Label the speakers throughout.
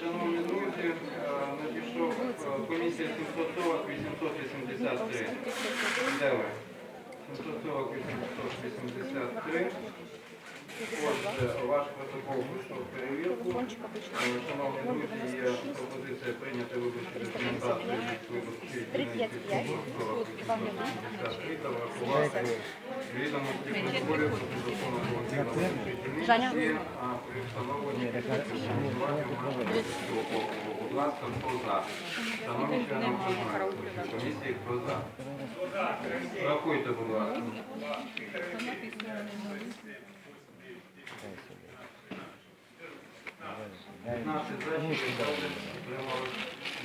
Speaker 1: Шановні друзі, е, надійшов е, комісія 740 883. Де ви? 740 883. Отже, ваш протокол пройшов перевірку. Е, Шановні друзі, є пропозиція прийняти виборчу документацію від
Speaker 2: 355. Вам
Speaker 1: та врахувати встановленні Будь ласка, хто за? Шановні члени комісії, хто за? Рахуйте, будь ласка. 15 за, 60 утрималось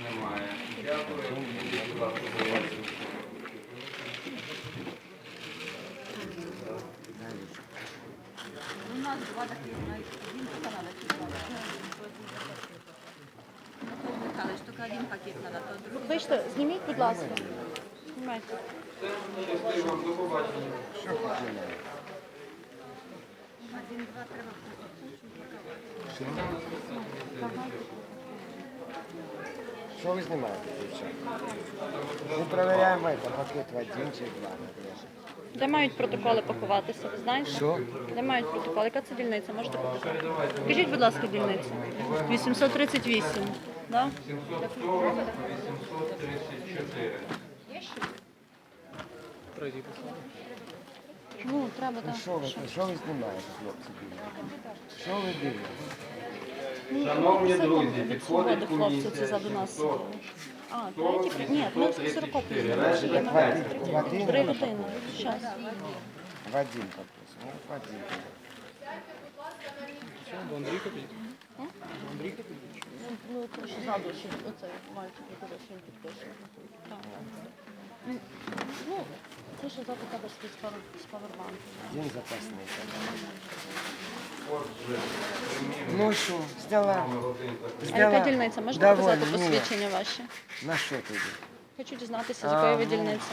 Speaker 1: немає. Дякую. Ідіть, будь ласка, до вас.
Speaker 3: У нас два таких, знаєш, один Канада Михайлович, тільки один пакет надо, то другий.
Speaker 2: Вийшли, зніміть, будь ласка. Знімайте.
Speaker 3: Один, два, треба.
Speaker 4: Що ви знімаєте? Ми перевіряємо это, пакет в один чи два.
Speaker 2: Де мають протоколи поховатися, ви знаєте?
Speaker 4: Що?
Speaker 2: Де мають протоколи? Яка це дільниця? Можете показати? Скажіть, будь ласка, дільницю. 838. Да?
Speaker 1: 740, 834.
Speaker 2: Ну, треба
Speaker 4: Ну
Speaker 2: так.
Speaker 4: що ви, що ви знімаєте, хлопці? Що ви дивитесь?
Speaker 2: Ну,
Speaker 1: Шановні друзі, підходить комісія.
Speaker 2: це заду нас.
Speaker 1: 600.
Speaker 2: А, третій, при- ні, ми в 40
Speaker 1: Решта
Speaker 2: є
Speaker 4: В
Speaker 2: на
Speaker 4: один, в один,
Speaker 2: Три години. Щас.
Speaker 4: в один попросимо. Ну, в один.
Speaker 2: Ну, Ну, що ззаду, що оцей мальчик, який що він підпише. Так. Ну, Ну, це що ззаду тебе з павербанку.
Speaker 4: Один запасний.
Speaker 1: Отже,
Speaker 4: Ну що,
Speaker 1: один
Speaker 2: А яка дільниця? Можете
Speaker 4: Довольно,
Speaker 2: показати посвідчення ваші?
Speaker 4: На що тоді?
Speaker 2: Хочу дізнатися, з якої ви
Speaker 4: ну,
Speaker 2: дільниці.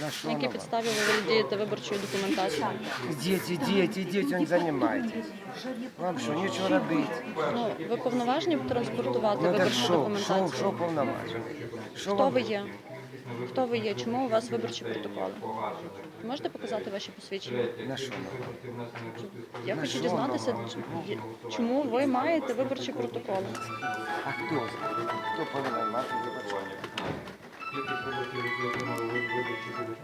Speaker 4: На що
Speaker 2: На якій підставі ви володієте виборчою документацією?
Speaker 4: Ідіть, ідіть, ідіть, он займайтесь. Вам що, нічого робити?
Speaker 2: Ну, ви повноважені транспортувати
Speaker 4: Ну так
Speaker 2: виборчу
Speaker 4: що, що,
Speaker 2: документацію?
Speaker 4: що повноважено? Що
Speaker 2: Хто
Speaker 4: вам?
Speaker 2: ви є? Хто ви є? Чому у вас виборчі протоколи? Можете показати ваші посвідчення?
Speaker 4: На що?
Speaker 2: Я хочу дізнатися, чому ви маєте виборчі протоколи?
Speaker 4: А хто? Хто повинен мати виборчі?